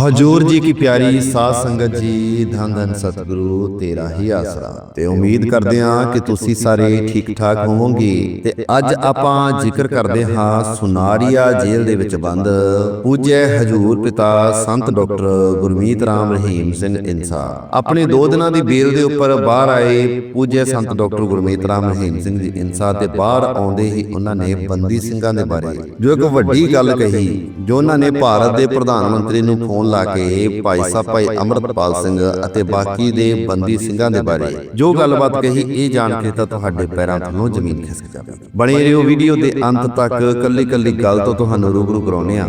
ਹਜੂਰ ਜੀ ਕੀ ਪਿਆਰੀ ਸਾਧ ਸੰਗਤ ਜੀ ਧੰਨ ਧੰਨ ਸਤਿਗੁਰੂ ਤੇਰਾ ਹੀ ਆਸਰਾ। ਤੇ ਉਮੀਦ ਕਰਦੇ ਹਾਂ ਕਿ ਤੁਸੀਂ ਸਾਰੇ ਠੀਕ ਠਾਕ ਹੋਵੋਗੇ। ਤੇ ਅੱਜ ਆਪਾਂ ਜ਼ਿਕਰ ਕਰਦੇ ਹਾਂ ਸੁਨਾਰੀਆ ਜੇਲ੍ਹ ਦੇ ਵਿੱਚ ਬੰਦ। ਪੂਜੈ ਹਜੂਰ ਪਿਤਾ ਸੰਤ ਡਾਕਟਰ ਗੁਰਮੀਤ ਰਾਮ ਰਹੀਮ ਸਿੰਘ ਇਨਸਾ। ਆਪਣੇ ਦੋ ਦਿਨਾਂ ਦੀ ਬੇਲ ਦੇ ਉੱਪਰ ਬਾਹਰ ਆਏ ਪੂਜੈ ਸੰਤ ਡਾਕਟਰ ਗੁਰਮੀਤ ਰਾਮ ਰਹੀਮ ਸਿੰਘ ਜੀ ਇਨਸਾ ਤੇ ਬਾਹਰ ਆਉਂਦੇ ਹੀ ਉਹਨਾਂ ਨੇ ਬੰਦੀ ਸਿੰਘਾਂ ਦੇ ਬਾਰੇ। ਜੋ ਇੱਕ ਵੱਡੀ ਗੱਲ ਕਹੀ ਜੋ ਉਹਨਾਂ ਨੇ ਭਾਰਤ ਦੇ ਪ੍ਰਧਾਨ ਮੰਤਰੀ ਨੂੰ ਫੋਨ ਲਾ ਕੇ ਭਾਈ ਸਾਹਿਬ, ਭਾਈ ਅਮਰਤਪਾਲ ਸਿੰਘ ਅਤੇ ਬਾਕੀ ਦੇ ਬੰਦੀ ਸਿੰਘਾਂ ਦੇ ਬਾਰੇ ਜੋ ਗੱਲਬਾਤ ਕਹੀ, ਇਹ ਜਾਣ ਕੇ ਤਾਂ ਤੁਹਾਡੇ ਪੈਰਾਂ ਥੱਲੋਂ ਜ਼ਮੀਨ ਖਿਸਕ ਜਾਵੇਗੀ। ਬਣੇ ਰਹੋ ਵੀਡੀਓ ਦੇ ਅੰਤ ਤੱਕ ਕੱਲੀ ਕੱਲੀ ਗੱਲ ਤੋਂ ਤੁਹਾਨੂੰ ਰੂਬਰੂ ਕਰਾਉਨੇ ਆ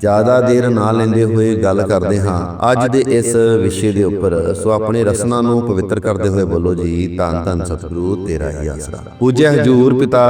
ਜ਼ਿਆਦਾ ਦੇਰ ਨਾ ਲੈਂਦੇ ਹੋਏ ਗੱਲ ਕਰਦੇ ਹਾਂ। ਅੱਜ ਦੇ ਇਸ ਵਿਸ਼ੇ ਦੇ ਉੱਪਰ ਸੋ ਆਪਣੇ ਰਸਨਾ ਨੂੰ ਪਵਿੱਤਰ ਕਰਦੇ ਹੋਏ ਬੋਲੋ ਜੀ। ਧੰਨ ਧੰਨ ਸਤਿਗੁਰੂ, ਤੇਰਾ ਹੀ ਆਸਰਾ। ਪੂਜਿਆ ਹਜੂਰ ਪਿਤਾ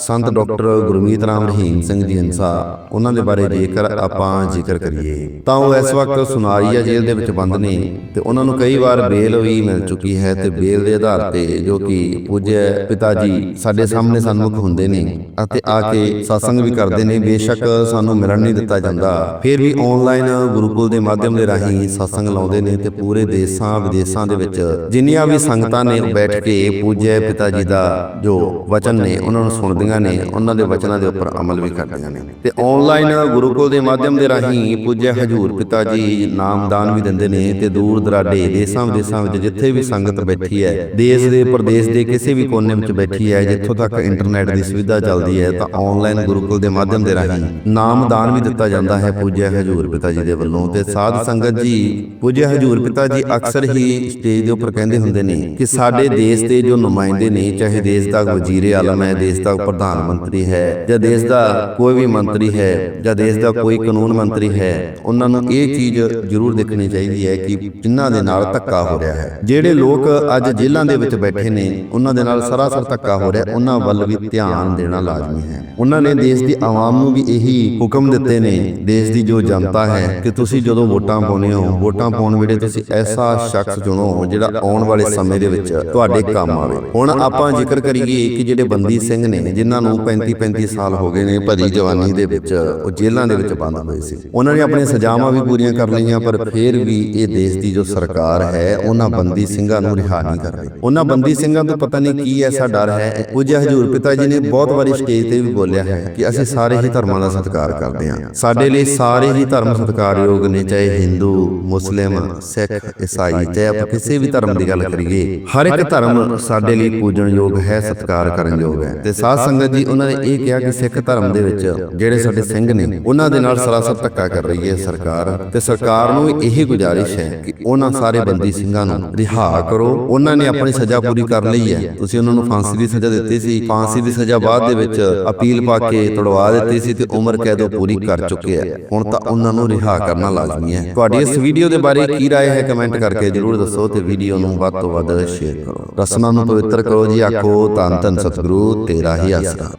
ਸੰਤ ਡਾਕਟਰ ਗੁਰਮੀਤ ਰਾਮ ਰਹੀਮ ਸਿੰਘ ਜੀ ਹੰਸਾ ਉਹਨਾਂ ਦੇ ਬਾਰੇ ਜੇਕਰ ਆਪਾਂ ਜ਼ਿਕਰ ਕਰੀਏ, ਤਾਂ ਉਹ ਇਸ ਵਕਤ ਸੁਨਾਰੀਆ ਜੇਲ੍ਹ ਦੇ ਵਿੱਚ ਬੰਦ ਨੇ ਤੇ ਉਹਨਾਂ ਨੂੰ ਕਈ ਵਾਰ ਬੇਲ ਵੀ ਮਿਲ ਚੁੱਕੀ ਹੈ ਤੇ ਬੇਲ ਦੇ ਆਧਾਰ ਤੇ ਜੋ ਕਿ ਪੂਜਿਆ ਪਿਤਾ ਜੀ ਸਾਡੇ ਸਾਹਮਣੇ ਸਨਮੁਖ ਹੁੰਦੇ ਨੇ ਅਤੇ ਆ ਕੇ satsang ਵੀ ਕਰਦੇ ਨੇ। ਬੇਸ਼ੱਕ ਸਾਨੂੰ ਮਿਲਣ ਨਹੀਂ ਦਿੱਤਾ ਜਾਂਦਾ। ਫਿਰ ਵੀ ਆਨਲਾਈਨ ਗੁਰੂਕੁਲ ਦੇ ਮਾਧਿਅਮ ਦੇ ਰਾਹੀਂ satsang ਲਾਉਂਦੇ ਨੇ ਤੇ ਪੂਰੇ ਦੇਸ਼ਾਂ ਵਿਦੇਸ਼ਾਂ ਦੇ ਵਿੱਚ ਜਿੰਨੀਆਂ ਵੀ ਸੰਗਤਾਂ ਨੇ ਬੈਠ ਕੇ ਪੂਜੇ ਪਿਤਾ ਜੀ ਦਾ ਜੋ ਵਚਨ ਨੇ, ਉਹਨਾਂ ਨੂੰ ਸੁਣਦੀਆਂ ਨੇ, ਉਹਨਾਂ ਦੇ ਵਚਨਾਂ ਦੇ ਉੱਪਰ ਅਮਲ ਵੀ ਕਰਦੀਆਂ ਨੇ। ਤੇ ਆਨਲਾਈਨ ਗੁਰੂਕੁਲ ਦੇ ਮਾਧਿਅਮ ਦੇ ਰਾਹੀਂ ਪੂਜੇ ਹਜੂਰ ਪਿਤਾ ਜੀ ਨਾਮਦਾਨ ਵੀ ਦਿੰਦੇ ਨੇ ਤੇ ਦੂਰ ਦਰਾਡੇ ਦੇਸ਼ਾਂ ਵਿਦੇਸ਼ਾਂ ਵਿੱਚ ਜਿੱਥੇ ਵੀ ਸੰਗਤ ਬੈਠੀ ਹੈ, ਦੇਸ਼ ਦੇ ਪ੍ਰਦੇਸ਼ ਦੇ ਕਿਸੇ ਵੀ ਕੋਨੇ ਵਿੱਚ ਬੈਠੀ ਹੈ, ਜਿੱਥੋਂ ਤੱਕ ਇੰਟਰਨੈਟ ਦੀ ਸੁਵਿਧਾ ਚੱਲਦੀ ਹੈ, ਤਾਂ ਆਨਲਾਈਨ ਗੁਰੂਕੁਲ ਦੇ ਮਾਧਿਅਮ ਦੇ ਰਾਹੀਂ ਨਾਮਦਾਨ ਵੀ ਦਿੱਤਾ ਜਾਂਦਾ ਹੈ। ਪੂਜਿਆ ਹਜੂਰ ਪਿਤਾ ਜੀ ਦੇ ਵੱਲੋਂ ਤੇ ਸਾਧ ਸੰਗਤ ਜੀ, ਪੂਜਿਆ ਹਜੂਰ ਪਿਤਾ ਜੀ ਅਕਸਰ ਹੀ ਸਟੇਜ ਦੇ ਉੱਪਰ ਕਹਿੰਦੇ ਹੁੰਦੇ ਨੇ ਕਿ ਸਾਡੇ ਦੇਸ਼ ਦੇ ਜੋ ਨੁਮਾਇੰਦੇ ਨੇ, ਚਾਹੇ ਦੇਸ਼ ਦਾ ਵਜ਼ੀਰ ਆਲਮ ਹੈ, ਦੇਸ਼ ਦਾ ਪ੍ਰਧਾਨ ਮੰਤਰੀ ਹੈ, ਜਾਂ ਦੇਸ਼ ਦਾ ਕੋਈ ਵੀ ਮੰਤਰੀ ਹੈ, ਜਾਂ ਦੇਸ਼ ਦਾ ਕੋਈ ਕਾਨੂੰਨ ਮੰਤਰੀ ਹੈ, ਉਹਨਾਂ ਨੂੰ ਇਹ ਚੀਜ਼ ਜ਼ਰੂਰ ਦੇਖਣੀ ਚਾਹੀਦੀ ਹੈ ਕਿ ਜਿਨ੍ਹਾਂ ਦੇ ਨਾਲ ਧੱਕਾ ਹੋ ਰਿਹਾ ਹੈ। ਜਿਹੜੇ ਲੋਕ ਅੱਜ ਜੇਲ੍ਹਾਂ ਦੇ ਵਿੱਚ ਬੈਠੇ ਨੇ, ਉਹਨਾਂ ਦੇ ਨਾਲ ਸਰਾਸਰ ਧੱਕਾ ਹੋ ਰਿਹਾ, ਉਹਨਾਂ ਵੱਲ ਵੀ ਧਿਆਨ ਦੇਣਾ ਲਾਜ਼ਮੀ ਹੈ। ਉਹਨਾਂ ਨੇ ਦੇਸ਼ ਦੀ ਆਵਾਮ ਨੂੰ ਵੀ ਇਹੀ ਹੁਕਮ ਦਿੱਤੇ ਨੇ ਦੇਸ਼ ਦੀ ਜੋ ਜਨਤਾ ਹੈ ਕਿ ਤੁਸੀਂ ਜਦੋਂ ਵੋਟਾਂ ਪਾਉਂਦੇ ਹੋ ਵੋਟਾਂ ਪਾਉਣ ਵੇਲੇ ਤੁਸੀਂ ਐਸਾ ਸ਼ਖਸ ਚੁਣੋ ਜਿਹੜਾ ਆਉਣ ਵਾਲੇ ਸਮੇਂ ਦੇ ਵਿੱਚ ਤੁਹਾਡੇ ਕੰਮ ਆਵੇ। ਹੁਣ ਆਪਾਂ ਜ਼ਿਕਰ ਕਰੀਏ ਕਿ ਜਿਹੜੇ ਬੰਦੀ ਸਿੰਘ ਨੇ ਜਿਨ੍ਹਾਂ ਨੂੰ 35 35 ਸਾਲ ਹੋ ਗਏ ਨੇ ਭਰੀ ਜਵਾਨੀ ਦੇ ਵਿੱਚ ਉਹ ਜੇਲ੍ਹਾਂ ਦੇ ਵਿੱਚ ਬੰਦ ਹੋਏ ਸੀ। ਉਹਨਾਂ ਨੇ ਆਪਣੀਆਂ ਸਜ਼ਾਵਾਂ ਵੀ ਪੂਰੀਆਂ ਕਰ ਲਈਆਂ ਪਰ ਫਿਰ ਵੀ ਇਹ ਦੇਸ਼ ਦੀ ਜੋ ਸਰਕਾਰ ਹੈ ਉਹਨਾਂ ਬੰਦੀ ਸਿੰਘਾਂ ਨੂੰ ਰਿਹਾ ਨਹੀਂ ਕਰ ਰਹੀ ਉਹਨਾਂ ਬੰਦੀ ਸਿੰਘਾਂ ਤੋਂ ਪਤਾ ਨਹੀਂ ਕੀ ਐਸਾ ਡਰ ਹੈ ਪੂਜਿਆ ਹਜੂਰ ਪਿਤਾ ਜੀ ਨੇ ਬਹੁਤ ਵਾਰੀ ਸਟੇਜ ਤੇ ਵੀ ਬੋਲਿਆ ਹੈ ਕਿ ਅਸੀਂ ਸਾਰੇ ਹੀ ਧਰਮਾਂ ਦਾ ਸਤਿਕਾਰ ਕਰਦੇ ਹਾਂ ਸਾਡੇ ਲਈ ਸਾਰੇ ਹੀ ਧਰਮ ਸਤਿਕਾਰਯੋਗ ਨੇ, ਚਾਹੇ ਹਿੰਦੂ, ਮੁਸਲਿਮ, ਸਿੱਖ, ਈਸਾਈ, ਚਾਹੇ ਆਪਾਂ ਕਿਸੇ ਵੀ ਧਰਮ ਦੀ ਗੱਲ ਕਰੀਏ, ਹਰ ਇੱਕ ਧਰਮ ਸਾਡੇ ਲਈ ਪੂਜਣਯੋਗ ਹੈ, ਸਤਿਕਾਰ ਕਰਨਯੋਗ ਹੈ। ਤੇ ਸਾਧ ਸੰਗਤ ਜੀ, ਉਹਨਾਂ ਨੇ ਇਹ ਕਿਹਾ ਕਿ ਸਿੱਖ ਧਰਮ ਦੇ ਵਿੱਚ ਜਿਹੜੇ ਸਾਡੇ ਸਿੰਘ ਨੇ, ਉਹਨਾਂ ਦੇ ਨਾਲ ਸਰਾਸਰ ਧੱਕਾ ਕਰ ਰਹੀ ਹੈ ਸਰਕਾਰ। ਤੇ ਸਰਕਾਰ ਨੂੰ ਵੀ ਇਹੀ ਗੁਜ਼ਾਰਿਸ਼ ਹੈ ਕਿ ਉਹਨਾਂ ਸਾਰੇ ਬੰਦੀ ਸਿੰਘਾਂ ਨੂੰ ਰਿਹਾ ਕਰੋ। ਉਹਨਾਂ ਨੇ ਆਪਣੀ ਸਜ਼ਾ ਪੂਰੀ ਕਰ ਲਈ ਹੈ। ਤੁਸੀਂ ਉਹਨਾਂ ਨੂੰ ਫਾਂਸੀ ਦੀ ਸਜ਼ਾ ਦਿੱਤੀ ਸੀ। ਫਾਂਸੀ ਦੀ ਸਜ਼ਾ ਬਾਅਦ ਦੇ ਵਿੱਚ ਅਪੀਲ ਪਾ ਕੇ ਤੜਵਾ ਦਿੱਤੀ ਸੀ ਤੇ ਉਮਰ ਕੈਦ ਉਹ ਪੂਰੀ ਕਰ ਚੁੱਕੇ ਆ ਹੁਣ ਤਾਂ ਉਹਨਾਂ ਨੂੰ ਰਿਹਾ ਕਰਨਾ ਲਾਜ਼ਮੀ ਹੈ ਤੁਹਾਡੀ ਇਸ ਵੀਡੀਓ ਦੇ ਬਾਰੇ ਕੀ رائے ਹੈ ਕਮੈਂਟ ਕਰਕੇ ਜਰੂਰ ਦੱਸੋ ਤੇ ਵੀਡੀਓ ਨੂੰ ਵੱਧ ਤੋਂ ਵੱਧ ਸ਼ੇਅਰ ਕਰੋ ਰਸਨਾ ਨੂੰ ਪਵਿੱਤਰ ਕਰੋ ਜੀ ਆਖੋ ਧੰਨ ਧੰਨ ਸਤਿਗੁਰੂ ਤੇਰਾ ਹੀ ਆਸਰਾ